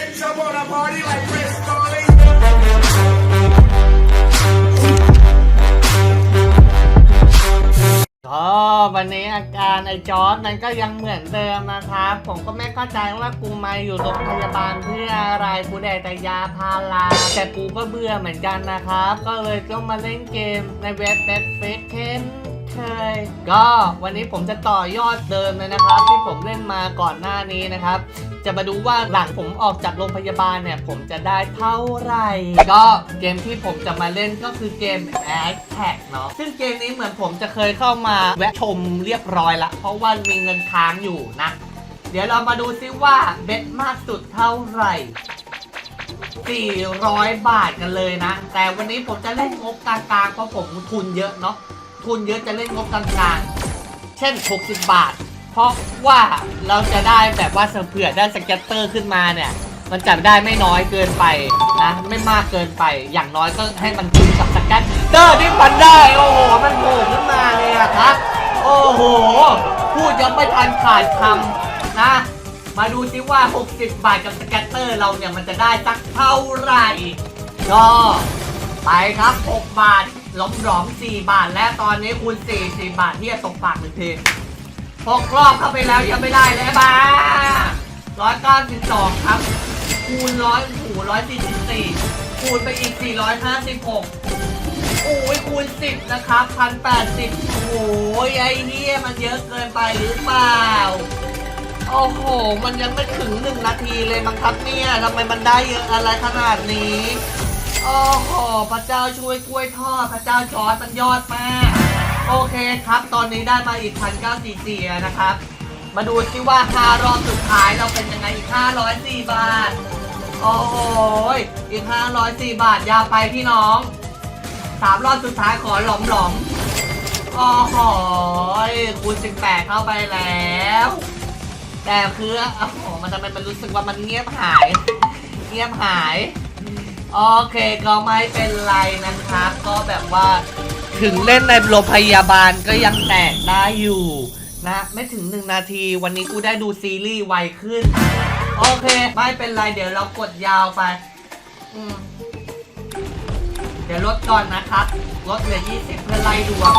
Bitch, I wanna party like Chris Farley. ก็วันนี้อาการไอ้จอร์ดมันก็ยังเหมือนเดิมนะครับ ผมก็ไม่เข้าใจว่ากูมาอยู่โรงพยาบาลเพื่ออะไรกูแดกแต่ยาพาราแต่กูก็เบื่อเหมือนกันนะครับ ก็เลยต้องมาเล่นเกมในเว็บ Netflix เช่นเคยก็วันนี้ผมจะต่อยอดเดิมเลยนะครับ ที่ผมเล่นมาก่อนหน้านี้นะครับ จะมาดูว่าหลังผมออกจากโรงพยาบาลเนี่ย ผมจะได้เท่าไหร่ ก็เกมที่ผมจะมาเล่นก็คือเกม a d t a g เนาะซึ่งเกมนี้เหมือนผมจะเคยเข้ามาแวะชมเรียบร้อยละ เพราะว่ามีเงินค้างอยู่นะ เดี๋ยวเรามาดูซิว่าเบ็ดมากสุดเท่าไหร่ 400 บาทกันเลยนะ แต่วันนี้ผมจะเล่นงบกลางๆเพราะผมทุนเยอะเนาะทุนเยอะจะเล่นงบกลางๆ เช่น 60 บาท เพราะว่าเราจะได้แบบว่าเผื่อได้สเก็ตเตอร์ขึ้นมาเนี่ย มันจะได้ไม่น้อยเกินไปนะ ไม่มากเกินไป อย่างน้อยก็ให้มันคุ้มกับสเก็ตเตอร์ที่มันได้ โอ้โห มันโผล่ขึ้นมาเลยอะครับ โอ้โห พูดยังไม่ทันขาดคำนะ มาดูซิว่า 60 บาทกับสเก็ตเตอร์เราเนี่ยมันจะได้สักเท่าไหร่ก็ไปครับ 6 บาทล้มหลอม4บาท และตอนนี้คูณ4 4บาทที่จะตกปากหนึ่งที หกรอบเข้าไปแล้วยังไม่ได้เลยบ้าร้อยเก้าสิบสองครับ คูณร้อยหูร้อยสี่สิบสี่คูณไปอีกสี่ร้อยห้าสิบหกโอ้ยคูณสิบนะครับพันแปดสิบโอ้ยไอ้เนี้ยมันเยอะเกินไปหรือเปล่า โอ้โห มันยังไม่ถึงหนึ่งนาทีเลยมั้งครับเนี่ยทำไมมันได้เยอะอะไรขนาดนี้ โอ้โห พระเจ้าช่วยกล้วยทอด พระเจ้าจอดมันยอดมาก โอเคครับ ตอนนี้ได้มาอีกพันเก้าสี่สี่นะครับ มาดูซิว่า5รอบสุดท้ายเราเป็นยังไงอีก504บาท โอ้โหยอีก504บาทยาวไปพี่น้องสามรอบสุดท้ายขอหลอมหลอมโอ้โหยคูณ18เข้าไปแล้ว แต่คือโอ้โหมันทำไมมันรู้สึกว่ามันเงียบหาย เงียบหาย โอเคก็ไม่เป็นไรนะครับ ก็แบบว่า ถึงเล่นในโรงพยาบาลก็ยังแตกได้อยู่นะไม่ถึงหนึ่งนาทีวันนี้กูได้ดูซีรีส์ไวขึ้น โอเค ไม่เป็นไรเดี๋ยวเรากดยาวไปอืมเดี๋ยวลดก่อนนะครับลดเหลือ20 เพื่อไล่ดวง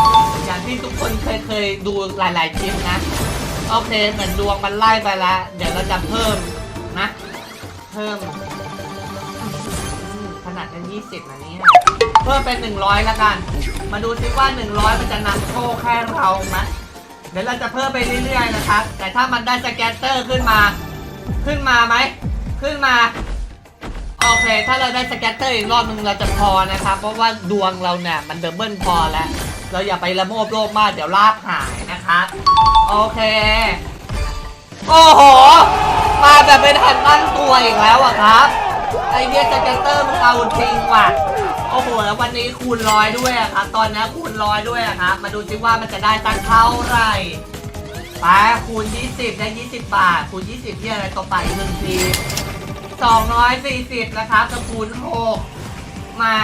อย่างที่ทุกคนเคยเคยดูหลายๆคลิปนะ โอเคเหมือนดวงมันไล่ไปแล้วเดี๋ยวเราจะเพิ่มนะ เพิ่มขนาดนั้น20นะเนี่ยเพิ่มเป็น 100 แล้วกัน มาดูซิว่า 100 มันจะนำโชคแค่เราไหมเดี๋ยวเราจะเพิ่มไปเรื่อยๆนะครับ แต่ถ้ามันได้สแกนเตอร์ขึ้นมา ขึ้นมาไหม ขึ้นมา โอเค ถ้าเราได้สแกนเตอร์อีกรอบนึงเราจะพอนะครับ เพราะว่าดวงเราเนี่ยมันเดบเบิลพอแล้ว เราอย่าไปละโมบโลภมากเดี๋ยวลาบหายนะครับ โอเค โอ้โห มาแบบไม่ทันตั้งตัวอีกแล้วอะครับ ไอเดียสแกนเตอร์มันเอาจริงว่ะ โอ้โห แล้ววันนี้คูณร้อยด้วยอะครับ ตอนนี้คูณร้อยด้วยอะครับ มาดูซิว่ามันจะได้สักเท่าไหร่ไปคูณ 20 ได้ 20 บาท คูณ 20ที่อะไรต่อไปหนึ่งที240 นะครับจะคูณ 6 มา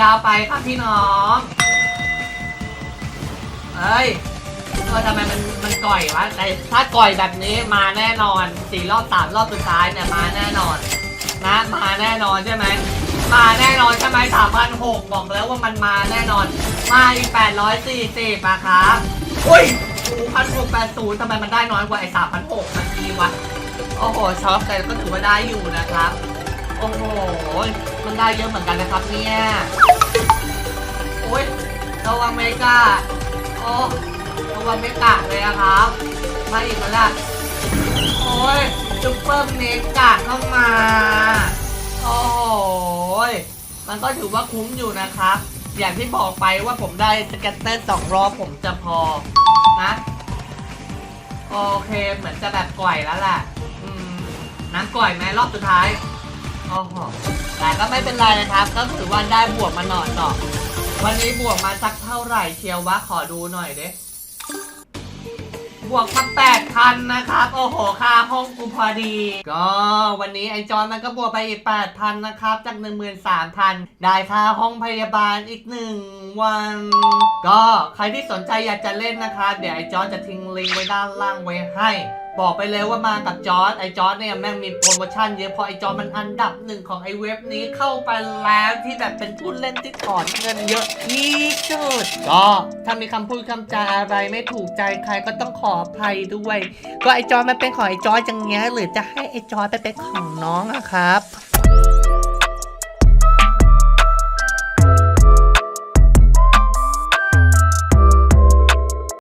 ยาวไปครับพี่น้อง เอ้ยเออทำไมมันมันก่อยวะแต่ถ้าก่อยแบบนี้มาแน่นอนสี่รอบสามรอบสุดท้ายเนี่ยมาแน่นอน นะมาแน่นอนใช่ไหมมาแน่นอนใช่ไหมสามพันหกบอกแล้วว่ามันมาแน่นอน มาอีกแปดร้อยสี่สิบอะครับอุ้ยโอ้พันหกแปดศูนย์ทำไมมันได้น้อยกว่าไอ้สามพันหกเมื่อกี้วะโอ้โหช็อปแต่ก็ถือว่าได้อยู่นะครับ โอ้โห มันได้เยอะเหมือนกันนะครับเนี่ยโอ้ยระวังเมกาโอ้ระวังเมกาเลยอะครับ มาอีกแล้วล่ะ โอ้ยซุปเปอร์เมกาเข้ามา โอ้ยมันก็ถือว่าคุ้มอยู่นะครับ อย่างที่บอกไปว่าผมได้สแกตเตอร์สองรอบผมจะพอนะ โอเคเหมือนจะแบบก่อยแล้วแหละน้ำก่อยไหมรอบสุดท้ายโอ้โหแต่ก็ไม่เป็นไรนะครับ ก็ถือว่าได้บวกมาหน่อยต่อวันนี้บวกมาสักเท่าไหร่เชียววะขอดูหน่อยเด้ วกมาแปดพันนะครับ โอ้โห ค่าห้องกูพอดี ก็วันนี้ไอจอนมันก็บวกไปอีกแปดพันนะครับ จากหนึ่งหมื่นสามพันได้ค่าห้องพยาบาลอีกหนึ่งวัน ก็ใครที่สนใจอยากจะเล่นนะครับ เดี๋ยวไอจอนจะทิ้งลิงก์ไว้ด้านล่างไว้ให้ บอกไปเลยว่ามากับจอร์ดไอจอร์ดเนี่ยแม่งมีโปรโมชั่นเยอะพอไอจอร์ดมันอันดับหนึ่งของไอเว็บนี้เข้าไปแล้วที่แบบเป็นผู้เล่นที่ถอนเงินเยอะที่สุดก็ถ้ามีคำพูดคำจาอะไรไม่ถูกใจใครก็ต้องขออภัยด้วย ก็ไอจอร์ดมันเป็นของไอจอร์ดอย่างเงี้ยหรือจะให้ไอจอร์ดไปเป็นของน้องอะครับ